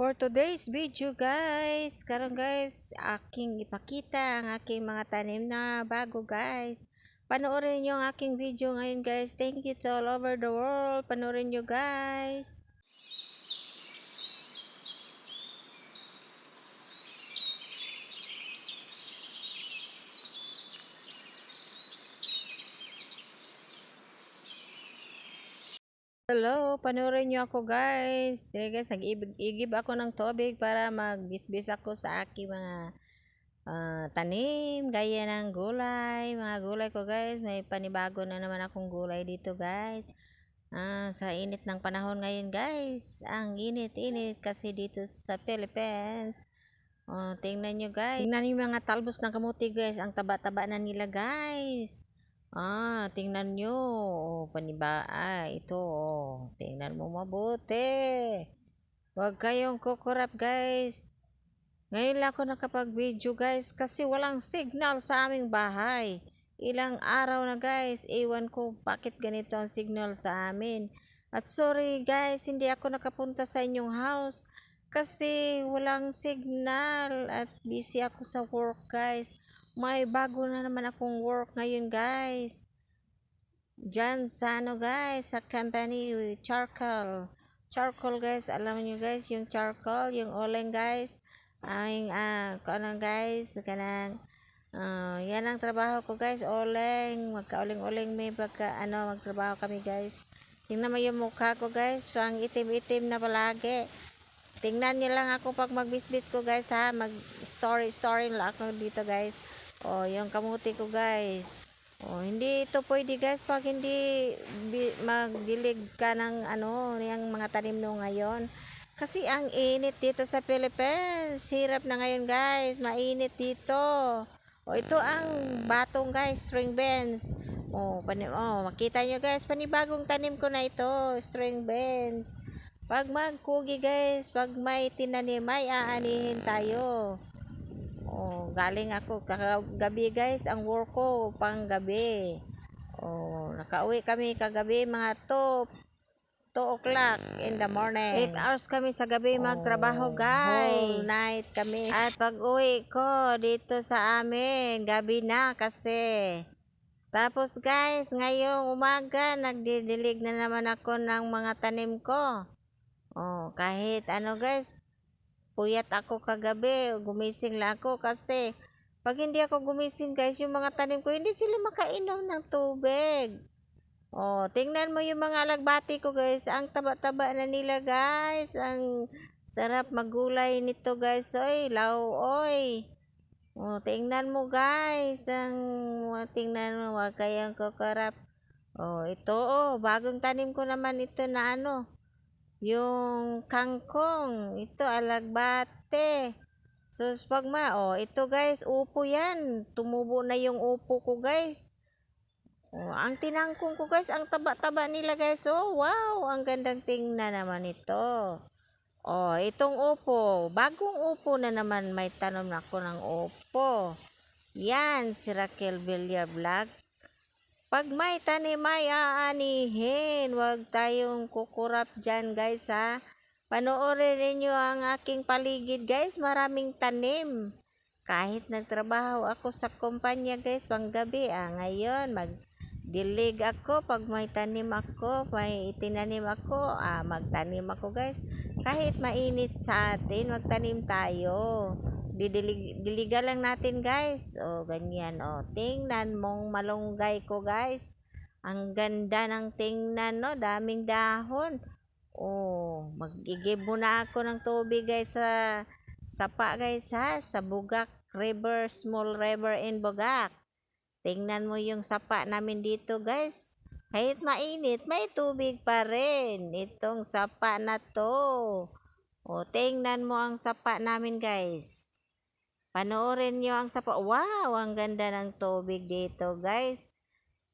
For today's video guys, karon guys, aking ipakita ang aking mga tanim na bago guys. Panoorin nyo ang aking video ngayon guys. Thank you to all over the world. Panoorin nyo guys. Hello, panoorin nyo ako guys. Dire guys, nag-igib ako ng tubig para magbisbis ako sa aking mga ah, tanim, gaya ng gulay, mga gulay ko guys. May panibago na naman akong gulay dito guys. Ah, sa init ng panahon ngayon guys. Ang init-init kasi dito sa Philippines. Oh, tingnan nyo guys. Tingnan nyo mga talbos ng kamuti guys. Ang taba-taba na nila guys. Ah, tingnan nyo. Oh, paniba. Ito. Oh. Tingnan mo mabuti. Huwag kayong kukurap guys. Ngayon lang ako nakapag-video guys kasi walang signal sa aming bahay. Ilang araw na guys, ewan ko bakit ganito ang signal sa amin. At sorry guys, hindi ako nakapunta sa inyong house kasi walang signal at busy ako sa work guys. May bago na naman akong work ngayon guys. Diyan sa ano guys, sa company charcoal. Charcoal guys, alam niyo guys, yung charcoal, yung oleng guys. Ang ah, kanan guys, kanang ah, yan ang trabaho ko guys, oleng, magka-oleng-oleng may pagka ano, magtrabaho kami guys. Tingnan mo yung mukha ko guys, pang itim-itim na palagi. Tingnan niyo lang ako pag magbisbis ko guys ha, mag story story lang ako dito guys. Oh, yung kamuti ko guys. Oh, hindi ito pwede guys pag hindi magdilig ka ng ano, yung mga tanim mo ngayon. Kasi ang init dito sa Philippines. Hirap na ngayon guys, mainit dito. Oh, ito ang batong guys, string beans. Oh, pani oh, makita nyo guys, panibagong tanim ko na ito, string beans. Pag magkugi guys, pag may tinanim, may aanihin tayo. Oh, galing ako kagabi guys, ang work ko pang gabi. Oh, nakauwi kami kagabi mga 2 2 o'clock in the morning. 8 hours kami sa gabi magtrabaho Oh, guys. whole night kami. At pag uwi ko dito sa amin, gabi na kasi. Tapos guys, ngayong umaga, nagdidilig na naman ako ng mga tanim ko. Oh, kahit ano guys, puyat ako kagabi, gumising lang ako kasi pag hindi ako gumising guys, yung mga tanim ko, hindi sila makainom ng tubig. Oh, tingnan mo yung mga alagbati ko guys, ang taba-taba na nila guys, ang sarap magulay nito guys, oy, law, oy. Oh, tingnan mo guys, ang tingnan mo, wag kayang kukarap. Oh, ito oh, bagong tanim ko naman ito na ano, yung kangkong, ito alagbate. So, pag ma, oh, ito guys, upo yan. Tumubo na yung upo ko guys. Oh, ang tinangkong ko guys, ang taba-taba nila guys. Oh, wow, ang gandang tingnan naman ito. Oh, itong upo, bagong upo na naman may tanom na ako ng upo. Yan, si Raquel Villar Vlog. Pag may tanim ay aanihin. Huwag tayong kukurap dyan guys ha. Panoorin ninyo ang aking paligid guys. Maraming tanim. Kahit nagtrabaho ako sa kumpanya guys panggabi. Ah, ngayon magdilig ako. Pag may tanim ako, may itinanim ako, ah, magtanim ako guys. Kahit mainit sa atin, magtanim tayo. Didilig, diligan lang natin guys. O, ganyan. O, tingnan mong malunggay ko guys. Ang ganda ng tingnan, no? Daming dahon. O, magigib muna ako ng tubig guys sa sapa guys ha. Sa Bugak River, Small River in Bugak. Tingnan mo yung sapa namin dito guys. Kahit mainit, may tubig pa rin. Itong sapa na to. O, tingnan mo ang sapa namin guys. Panoorin nyo ang sapa. Wow, ang ganda ng tubig dito, guys.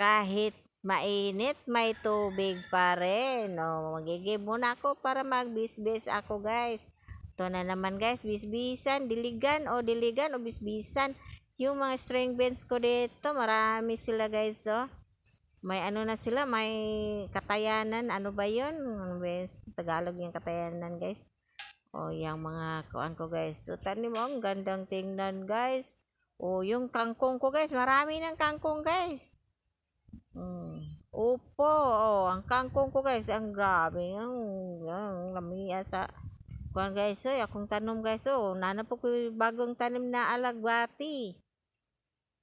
Kahit mainit, may tubig pa rin. O, magigib muna ako para magbisbis ako, guys. Ito na naman, guys. Bisbisan, diligan o diligan o bisbisan. Yung mga string beans ko dito, marami sila, guys, oh. May ano na sila, may katayanan. Ano ba yun? Ano ba yun? Tagalog yung katayanan, guys. O, yung mga kuan ko guys. So, tanim mo, ang gandang tingnan guys. O, yung kangkong ko guys. Marami ng kangkong guys. Mm. Opo, oh, ang kangkong ko guys, ang grabe, ang, ang lamia sa kuan guys, oh, akong tanom guys, oh, nana po ko bagong tanim na alagbati.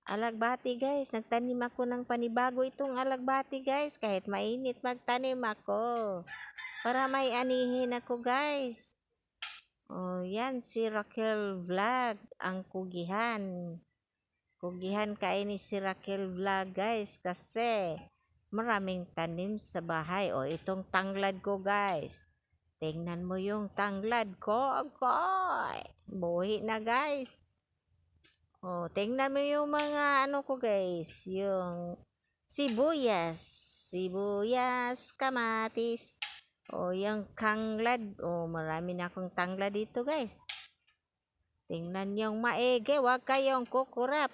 Alagbati guys, nagtanim ako ng panibago itong alagbati guys, kahit mainit magtanim ako. Para may anihin ako guys. Oh, yan si Raquel Vlog, ang kugihan. Kugihan kain ni si Raquel Vlog guys kasi maraming tanim sa bahay. O itong tanglad ko guys. Tingnan mo yung tanglad ko. Agoy! Buhi na guys. O tingnan mo yung mga ano ko guys. Yung sibuyas. Sibuyas, kamatis. O yung kanglad. O marami na akong tanglad dito guys. Tingnan yung maigi. Huwag kayong kukurap.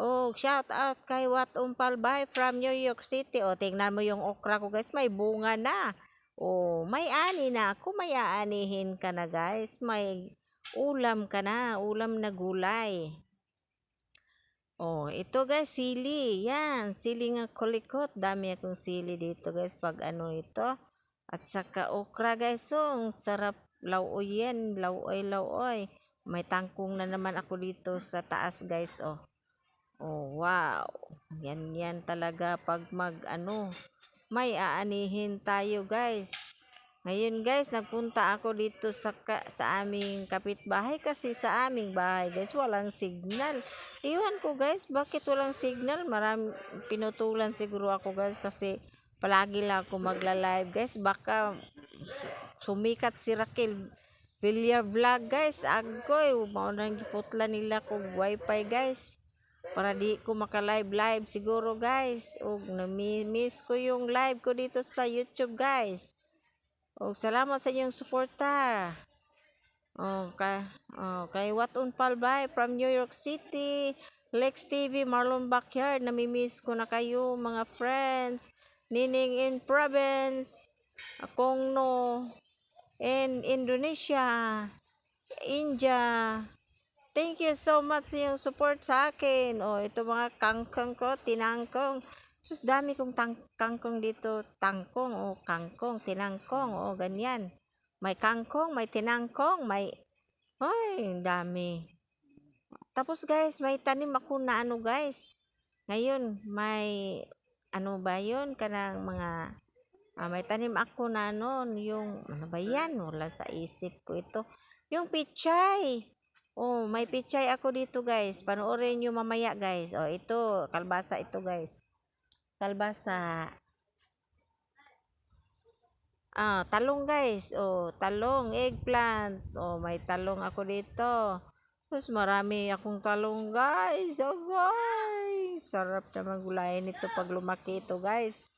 Oh, shout out kay Wat Umpalbay from New York City. Oh, tingnan mo yung okra ko guys, may bunga na. Oh, may ani na ako, may aanihin ka na guys. May ulam ka na, ulam na gulay. Oh, ito guys, sili. Yan, sili nga kulikot. Dami akong sili dito guys pag ano ito. At saka okra guys, oh, ang sarap lauoy yan, lauoy, lauoy. May tangkong na naman ako dito sa taas guys, oh. Oh, wow. Yan yan talaga pag mag ano, may aanihin tayo, guys. Ngayon, guys, nagpunta ako dito sa ka, sa aming kapitbahay kasi sa aming bahay, guys, walang signal. Iwan ko, guys, bakit walang signal? Marami pinutulan siguro ako, guys, kasi palagi lang ako magla-live, guys. Baka sumikat si Raquel Villar Vlog, guys. Agoy, maunang giputla nila kog wifi, guys. Para di ko maka-live live siguro guys. Ug nami-miss ko yung live ko dito sa YouTube guys. Ug salamat sa inyong suporta. Oh kay oh kay What on Palbay from New York City. Lex TV Marlon Backyard nami-miss ko na kayo mga friends Nining in province akong no in Indonesia India Thank you so much sa yung support sa akin. O, ito mga kangkong ko, tinangkong. Sus, dami kong tang kangkong dito. Tangkong, o kangkong, tinangkong, o ganyan. May kangkong, may tinangkong, may... Ay, dami. Tapos guys, may tanim ako na ano guys. Ngayon, may... Ano ba yun? Kanang mga... Ah, may tanim ako na ano, yung... Ano ba yan? Wala sa isip ko ito. Yung pichay. Oh, may pichay ako dito, guys. Panoorin nyo mamaya, guys. Oh, ito, kalbasa ito, guys. Kalbasa. Ah, talong, guys. Oh, talong, eggplant. Oh, may talong ako dito. Tapos marami akong talong, guys. Oh, guys. Sarap naman gulayin ito pag lumaki ito, guys.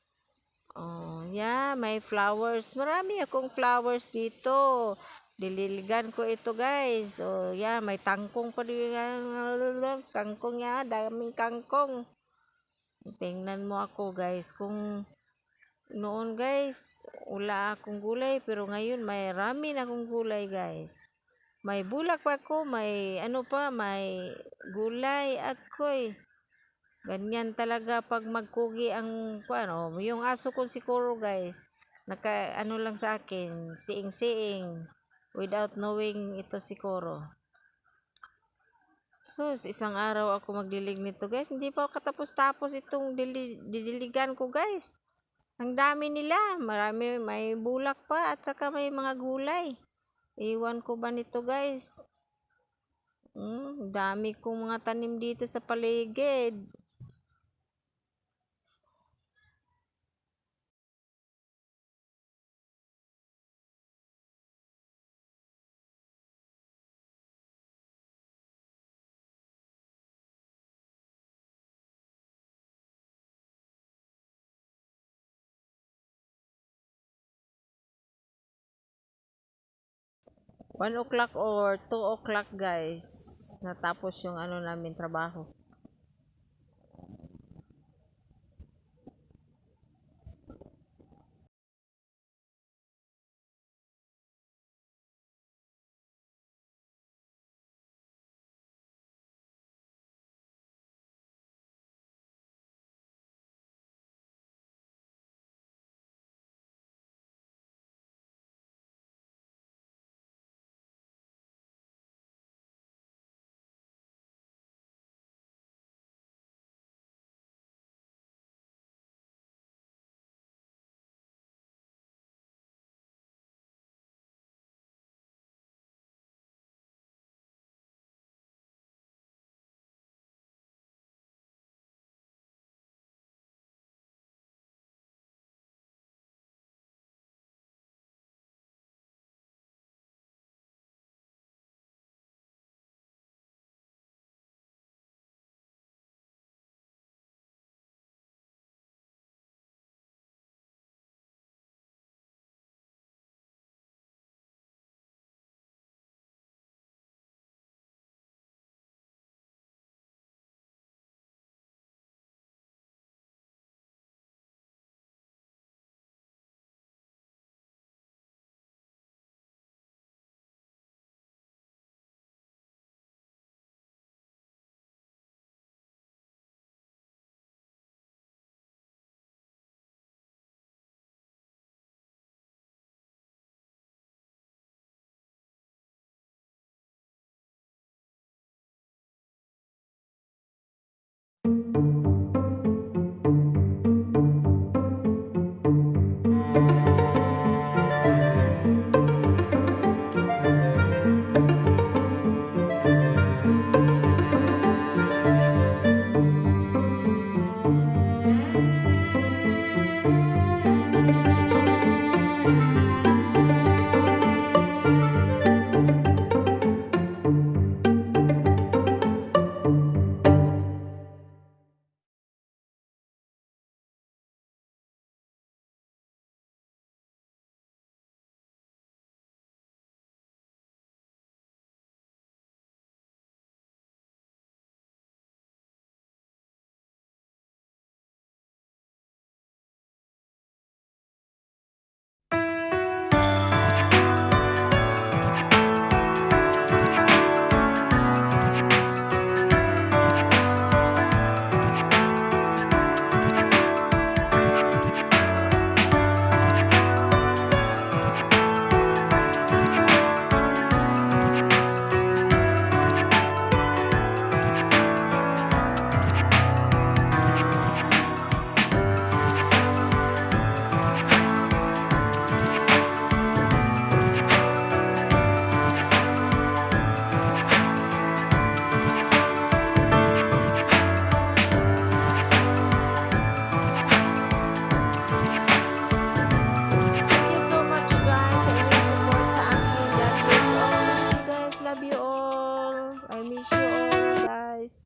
Oh, yeah, may flowers. Marami akong flowers dito. Dililigan ko ito guys. O yeah, may tangkong pa rin. Kangkong ya, daming kangkong. Tingnan mo ako guys. Kung noon guys, wala akong gulay. Pero ngayon, may rami na akong gulay guys. May bulak pa ako, may ano pa, may gulay ako eh. Ganyan talaga pag magkugi ang ano, yung aso ko siguro guys. Naka ano lang sa akin, siing-siing without knowing ito si Koro. So, isang araw ako magdilig nito, guys. Hindi pa katapos-tapos itong dili didiligan ko, guys. Ang dami nila. Marami, may bulak pa at saka may mga gulay. Iwan ko ba nito, guys? Hmm, dami kong mga tanim dito sa paligid. One o'clock or two o'clock guys. Natapos yung ano namin trabaho.